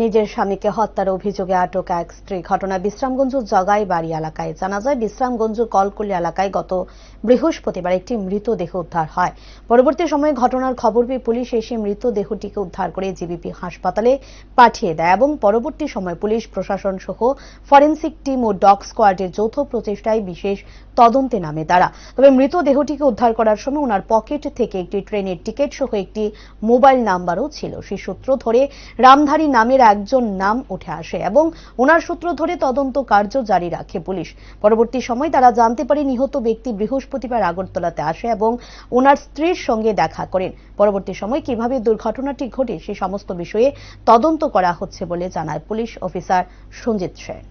নিজের স্বামীকে হত্যার অভিযোগে আটক এক স্ত্রী। ঘটনা বিশ্রামগঞ্জ জগাই বাড়ি এলাকায়। জানা যায়, বিশ্রামগঞ্জ কলকলি এলাকায় গত বৃহস্পতিবার একটি মৃতদেহ উদ্ধার হয়। পরবর্তী সময়ে ঘটনার খবর পেয়ে পুলিশ এসে মৃতদেহটিকে উদ্ধার করে জিবিপি হাসপাতালে পাঠিয়ে দেয় এবং পরবর্তী সময় পুলিশ, প্রশাসন সহ ফরেন্সিক টিম ও ডগ স্কোয়াডের যৌথ প্রচেষ্টায় বিশেষ তদন্তে নামে তারা। তবে মৃতদেহটিকে উদ্ধার করার সময় ওনার পকেট থেকে একটি ট্রেনের টিকিট সহ একটি মোবাইল নাম্বারও ছিল। সেই সূত্র ধরে রামধারী নামের একজন নাম উঠে আসে এবং ওনার সূত্র ধরে তদন্ত কার্য জারি রাখে পুলিশ। পরবর্তী সময় তারা জানতে পারে নিহত ব্যক্তি বৃহস্পতিবার আগরতলাতে আসে এবং ওনার স্ত্রীর সঙ্গে দেখা করেন। পরবর্তী সময় কীভাবে দুর্ঘটনাটি ঘটে সে সমস্ত বিষয়ে তদন্ত করা হচ্ছে বলে জানায় পুলিশ অফিসার সঞ্জিত সেন।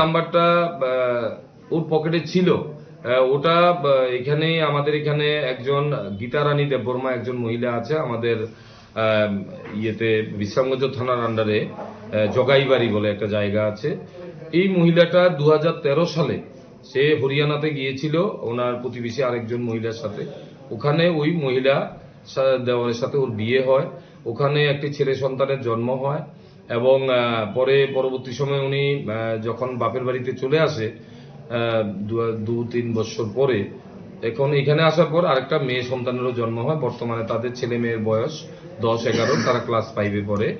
নাম্বারটা ওর পকেটে ছিল। ওটা এখানে আমাদের এখানে একজন গীতা রানী দেববর্মা একজন মহিলা আছে, আমাদের ইয়েতে বিশ্রামগঞ্জ থানার আন্ডারে জগাইবাড়ি বলে একটা জায়গা আছে। এই মহিলাটা দু হাজার তেরো সালে সে হরিয়ানাতে গিয়েছিল, ওনার প্রতিবেশী আরেকজন মহিলার সাথে। ওখানে ওই মহিলা দেওয়ারের সাথে ওর বিয়ে হয়। ওখানে একটি ছেলে সন্তানের জন্ম হয় এবং পরে পরবর্তী সময় উনি যখন বাপের বাড়িতে চলে আসে দু- তিন বছর পরে। এখন এখানে আসার পর আরেকটা মেয়ে সন্তানেরও জন্ম হয়। বর্তমানে তাদের ছেলে মেয়ের বয়স দশ, এগারো, তারা ক্লাস ফাইভে পড়ে।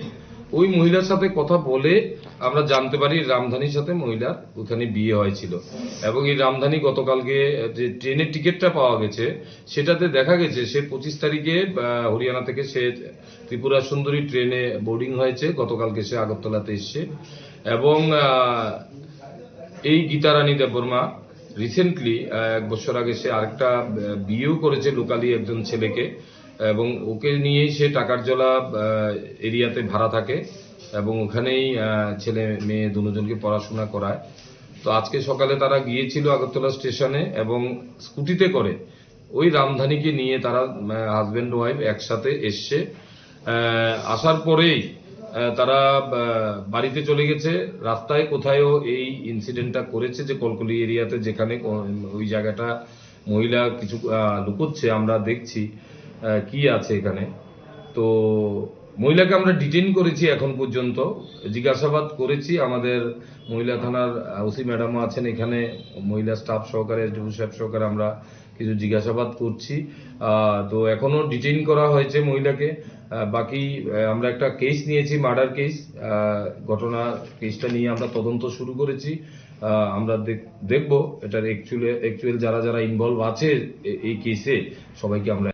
ওই মহিলার সাথে কথা বলে আমরা জানতে পারি রামধানীর সাথে মহিলার ওখানে বিয়ে হয়েছিল। এবং এই রামধানী গতকালকে যে ট্রেনের টিকিটটা পাওয়া গেছে, সেটাতে দেখা গেছে সে পঁচিশ তারিখে হরিয়ানা থেকে সে ত্রিপুরা সুন্দরী ট্রেনে বোর্ডিং হয়েছে। গতকালকে সে আগরতলাতে এসছে। এবং এই গীতারানী দেববর্মা রিসেন্টলি এক বছর আগে সে আরেকটা বিয়েও করেছে লোকালি একজন ছেলেকে, এবং ওকে নিয়েই সে টাকার জলা এরিয়াতে ভাড়া থাকে, এবং ওখানেই ছেলে মেয়ে দুজনকে পড়াশোনা করায়। তো আজকে সকালে তারা গিয়েছিল আগরতলা স্টেশনে এবং স্কুটিতে করে ওই রামধানীকে নিয়ে তারা হাজবেন্ড ওয়াইফ একসাথে এসছে। আসার পরেই তারা বাড়িতে চলে গেছে। রাস্তায় কোথায়ও এই ইনসিডেন্টটা করেছে যে কলকলি এরিয়াতে যেখানে ওই জায়গাটা মহিলা কিছু লুকোচ্ছে, আমরা দেখছি কি আছে এখানে। তো মহিলাকে আমরা ডিটেইন করেছি এখন পর্যন্ত। জিজ্ঞাসাবাদ করেছি আমাদের মহিলা থানার ওসি ম্যাডামও আছেন এখানে, মহিলা স্টাফ সহকারে এসডিও সাহেব সহকারে আমরা কিছু জিজ্ঞাসাবাদ করছি। তো এখনও ডিটেইন করা হয়েছে মহিলাকে। বাকি আমরা একটা কেস নিয়েছি মার্ডার কেস ঘটনা কেসটা নিয়ে আমরা তদন্ত শুরু করেছি। আমরা দেখ- দেখব। এটার অ্যাকচুয়ালি অ্যাকচুয়াল যারা যারা ইনভলভ আছে এই কেসে সবাইকে আমরা